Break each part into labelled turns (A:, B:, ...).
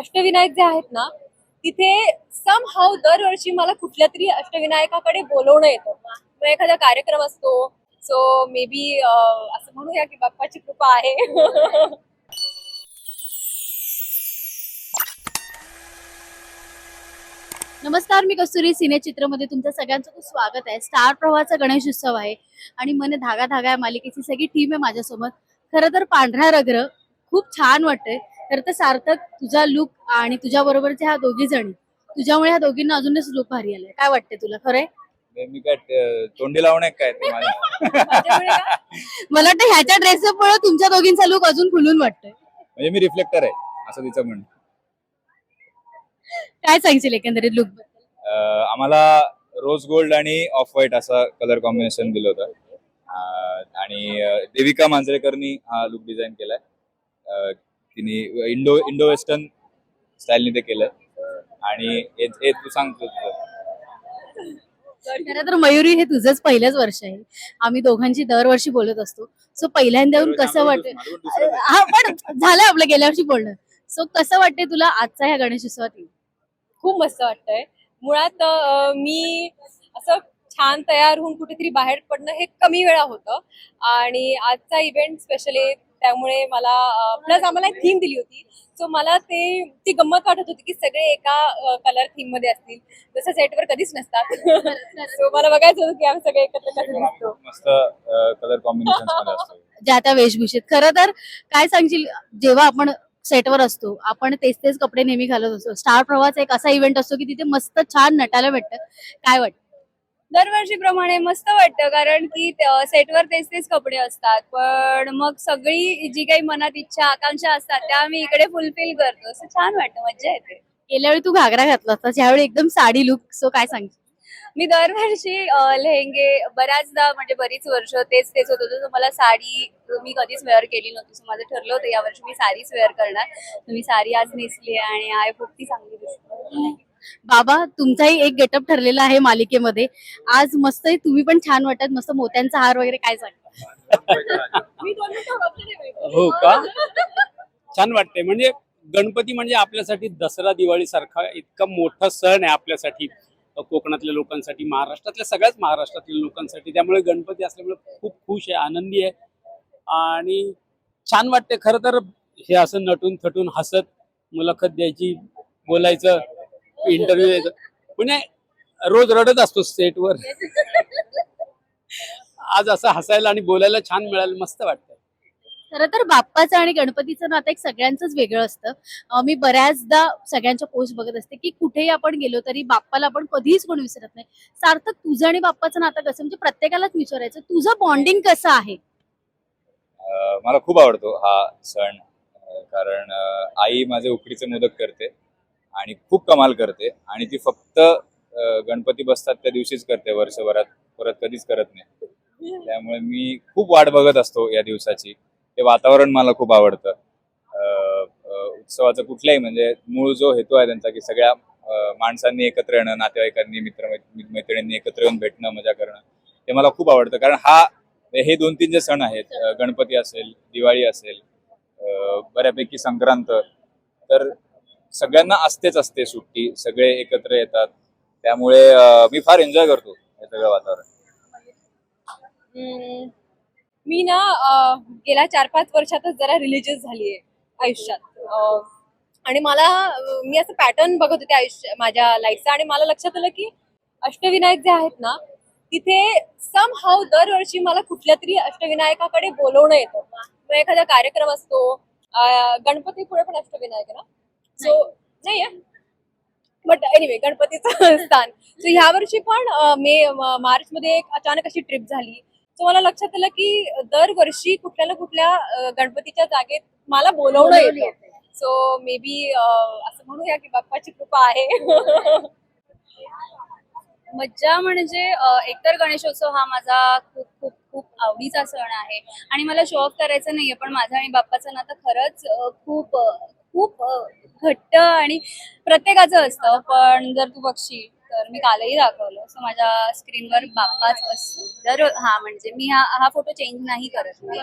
A: अष्टविनायक जे आहेत ना तिथे सम हाव दरवर्षी मला कुठल्या तरी अष्टविनायकाकडे बोलवणं येतं. मग एखादा कार्यक्रम असतो सो मे बी असं म्हणूया की बाप्पाची कृपा आहे.
B: नमस्कार मी कस्तुरी सिने चित्रमध्ये तुमचं सगळ्यांचं खूप स्वागत आहे. स्टार प्रवाहाचा गणेश उत्सव आहे आणि मन धागा धागा या मालिकेची सगळी टीम आहे माझ्यासोबत. खरं तर पांढरा रग्र खूप छान वाटतंय. तर सार्थक तुझा लुक आणि तुझ्या बरोबरच्या ह्या दोघी जणी तुझ्यामुळे ह्या दोघींना अजूनच लुक भारी आलाय. काय वाटतंय तुला? खरंय?
C: ते मी काय तोंडी लावणे काय ते
A: का?
B: मला वाटतं ह्याच्या ड्रेसमुळे तुमच्या दोघींचा लुक अजून खुलून वाटतोय.
C: म्हणजे मी रिफ्लेक्टर आहे असं तिचं म्हणणं.
B: काय सांगशील एकंदरीत लुक
C: अं, आम्हाला रोज गोल्ड आणि ऑफ व्हाईट असा कलर कॉम्बिनेशन दिलं होतं. अं, आणि अं, देविका मांजरेकरनी हा लुक डिझाईन केलाय. अं, तिने इंडो इंडो वेस्टर्न स्टाईलने ते केलंय आणि हे तू सांगतो तुझं.
B: खरं तर मयुरी हे तुझंच पहिलंच वर्ष आहे आम्ही दोघांची दरवर्षी बोलत असतो सो पहिल्यांदा येऊन कसं
C: नाही.
B: हा पण झालं आपलं गेल्या वर्षी बोलणं सो कसं वाटतंय तुला आजचा ह्या गणेश उत्सवात येऊन?
A: खूप मस्त वाटतंय मुळात मी असं छान तयार होऊन कुठेतरी बाहेर पडणं हे कमी वेळा होतं आणि आजचा इव्हेंट स्पेशली त्यामुळे मला प्लस आम्हाला एक थीम दिली होती. सो मला ते ती गंमत वाटत होती की सगळे एका कलर थीममध्ये असतील. जसं सेटवर कधीच नसतात. सो मला बघायचं होतं की आम्ही सगळे एकत्र कसे दिसतो.
C: मस्त कलर कॉम्बिनेशनमध्ये असतो.
B: ज्या त्या वेशभूषेत. खरं तर काय सांगशील जेव्हा आपण सेटवर असतो आपण तेच तेच कपडे नेहमी घालत असतो. स्टार प्रवाहाचा एक असा इव्हेंट असतो की तिथे मस्त छान नटायला भेटतं. काय वाटतं?
D: दरवर्षीप्रमाणे मस्त वाटतं कारण की सेटवर तेच तेच कपडे असतात. पण मग सगळी जी काही मनात इच्छा आकांक्षा असतात त्या आम्ही इकडे फुलफिल करतो. असं छान वाटतं मज्जा येते.
B: गेल्या वेळी तू घागरा घातला होता यावेळी एकदम साडी लुक सो काय सांगशील?
D: मी दरवर्षी लेहेंगे बऱ्याचदा म्हणजे बरीच वर्ष तेच तेच होत होतं. मला साडी मी कधीच वेअर केली नव्हती. सो माझं ठरलं होतं यावर्षी मी साडीच वेअर करणार. मी साडी आज नेसली आहे आणि आय खूप ती चांगली दिसते.
B: बाबा तुमचाही एक गेटअप ठरलेला आहे मालिकेमध्ये. आज मस्त तुम्ही पण छान वाटत मस्त मोत्यांचा हार वगैरे काय सांगता.
E: हो का? छान वाटते म्हणजे गणपती म्हणजे आपल्यासाठी दसरा दिवाळी सारखा इतका मोठा सण आहे आपल्यासाठी कोकणातल्या लोकांसाठी महाराष्ट्रातल्या सगळ्याच महाराष्ट्रातल्या लोकांसाठी. त्यामुळे गणपती असल्यामुळे खूप खुश आहे आनंदी आहे. आणि छान वाटते खरं तर हे असं नटून थटून हसत मुलाखत द्यायची बोलायचं इंटरव्ह्यू द्यायचं. म्हणजे रोज रडत असतो सेटवर आज असं हसायला आणि बोलायला छान मिळालं मस्त वाटतं
B: खरं तर बाप्पाचं आणि गणपतीचं नातं एक सगळ्यांचंच वेगळं असतं. अं, मी बऱ्याचदा सगळ्यांच्या पोस्ट बघत असते की कुठेही आपण गेलो तरी बाप्पाला आपण कधीच कोण विसरत नाही. सार्थक तुझं आणि बाप्पाचं नातं कसं म्हणजे प्रत्येकालाच विचारायचं तुझं बॉन्डिंग कसं आहे?
C: अं, मला खूप आवडतो हा सण अं, कारण अं, आई माझे उकडीचे मोदक करते. आणि खूप कमाल करते. आणि ती फक्त गणपती बसतात त्या दिवशीच करते वर्षभरात. परत कधीच करत नाही. त्यामुळे मी खूप वाट बघत असतो या दिवसाची. ते वातावरण मला खूप आवडतं. उत्सवाचा उत्सवाचं कुठल्याही म्हणजे मूळ जो हेतू आहे त्यांचा की सगळ्या माणसांनी एकत्र येणं नातेवाईकांनी मित्र मैत्रिणींनी एकत्र येऊन भेटणं मजा करणं ते मला खूप आवडतं. कारण हा हे दोन तीन जे सण आहेत गणपती असेल दिवाळी असेल बऱ्यापैकी संक्रांत तर सगळ्यांना असतेच असते सुट्टी सगळे एकत्र येतात. त्यामुळे मी फार एन्जॉय करतो हे सगळं वातावरण.
A: हम्म, मी ना गेल्या चार पाच वर्षातच जरा रिलिजियस झालीये आयुष्यात. आणि मला मी असं पॅटर्न बघत होते आयुष्य माझ्या लाईफचा आणि मला लक्षात आलं की अष्टविनायक जे आहेत ना तिथे सम हाव दरवर्षी मला कुठल्या तरी अष्टविनायकाकडे बोलवणं येतं. मग एखादा कार्यक्रम असतो गणपतीपुळे गणपती पुढे पण अष्टविनायक ना? सो नाही बट एनिवे गणपतीचं स्थान. सो ह्या वर्षी पण मे मार्च मध्ये एक अचानक अशी ट्रिप झाली. सो मला लक्षात आलं की दरवर्षी कुठल्या ना कुठल्या गणपतीच्या जागेत मला बोलवणं येतं. सो मे बी असं म्हणूया की बाप्पाची कृपा आहे.
D: मज्जा म्हणजे एकतर गणेशोत्सव हा माझा खूप खूप खूप आवडीचा सण आहे. आणि मला शो ऑफ करायचं नाहीये पण माझं आणि बाप्पाचं नातं खरंच खूप खूप घट्ट आणि प्रत्येकाचं असतं पण जर तू बघशील तर मी कालही दाखवलं. सो माझ्या स्क्रीनवर बाप्पाच असतो. दर हा म्हणजे मी हा हा फोटो चेंज नाही करत मी.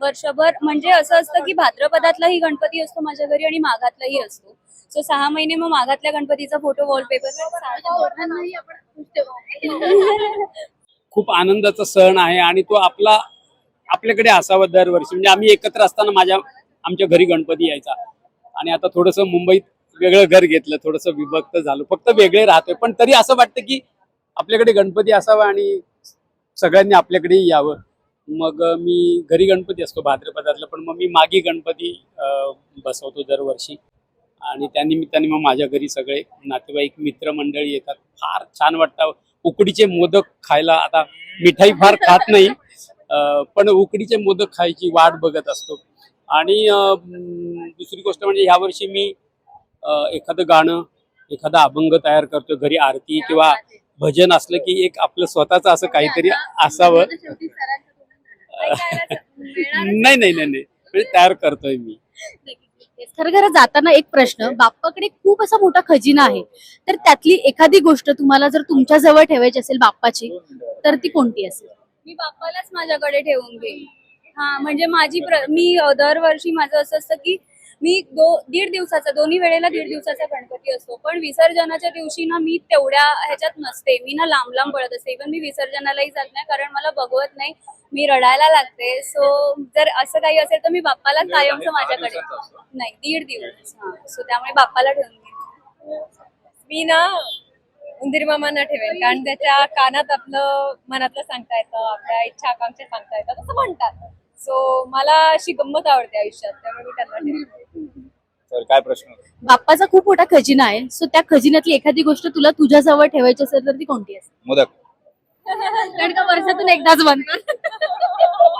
D: वर्षभर म्हणजे असं असतं की भाद्रपदातलाही गणपती असतो माझ्या घरी आणि माघातलाही असतो. सो सहा महिने मग माघातल्या गणपतीचा फोटो वॉलपेपर
E: खूप आनंदाचा सण आहे आणि तो आपला आपल्याकडे असावा दरवर्षी. म्हणजे आम्ही एकत्र असताना माझ्या आमच्या घरी गणपती यायचा. आणि आता थोडस मुंबईत वेगळं घर घेतलं थोडस विभक्त झालो. फक्त वेगळे राहतोय. पण तरी असं वाटतं की आपल्याकडे गणपती असावा आणि सगळ्यांनी आपल्याकडे यावं. मग मी घरी गणपती असतो भाद्रपदातला पण मग मी मागी गणपती बसवतो दरवर्षी. आणि त्या निमित्ताने मग माझ्या घरी सगळे नातेवाईक मित्रमंडळी येतात. फार छान वाटतं. उकडीचे मोदक खायला आता मिठाई फार खात नाही. पण उकडीचे मोदक खायची वाट बघत असतो. आणि दुसरी गोष्ट म्हणजे यावर्षी मी एखादं गाणं एखादा अभंग तयार करतो घरी आरती किंवा भजन असलं की एक आपलं स्वतःचं असं काहीतरी असावं. नाही नाही नाही नाही. म्हणजे तयार करतोय मी.
B: खरं खरं जाताना एक प्रश्न. बाप्पाकडे खूप असा मोठा खजिना आहे. तर त्यातली एखादी गोष्ट तुम्हाला जर तुमच्या जवळ ठेवायची असेल बाप्पाची तर ती कोणती असेल?
D: मी बाप्पालाच माझ्याकडे ठेवून घेईन. हा म्हणजे माझी प्र- मी अ, दरवर्षी माझं असं असतं की मी दो दीड दिवसाचा दोन्ही वेळेला दीड दिवसाचा गणपती असतो. पण विसर्जनाच्या दिवशी ना मी तेवढ्या ह्याच्यात नसते. मी ना लांब लांब पडत असते. इव्हन मी विसर्जनालाही जात नाही कारण मला बघवत नाही. मी रडायला लागते. सो जर असं काही असेल तर मी बाप्पाला कायमचं माझ्याकडे नाही दीड दिवस. हा सो त्यामुळे बाप्पाला ठेवून घेईन
A: मी ना उंदीर मामांना ठेवेन कारण त्याच्या कानात आपलं मनातलं सांगता येतं आपल्या इच्छा आकांक्षा सांगता येतात असं म्हणतात. सो मला अशी गंमत आवडते आयुष्यात त्यामुळे मी त्यांना
C: तर काय प्रश्न? होता?
B: बाप्पाचा खूप मोठा खजिना आहे. सो त्या खजिन्यातली एखादी गोष्ट तुला तुझ्या जवळ ठेवायची असेल तर ती कोणती असेल?
C: मोदक.
B: कारण का वर्षातून एकदाच बनतात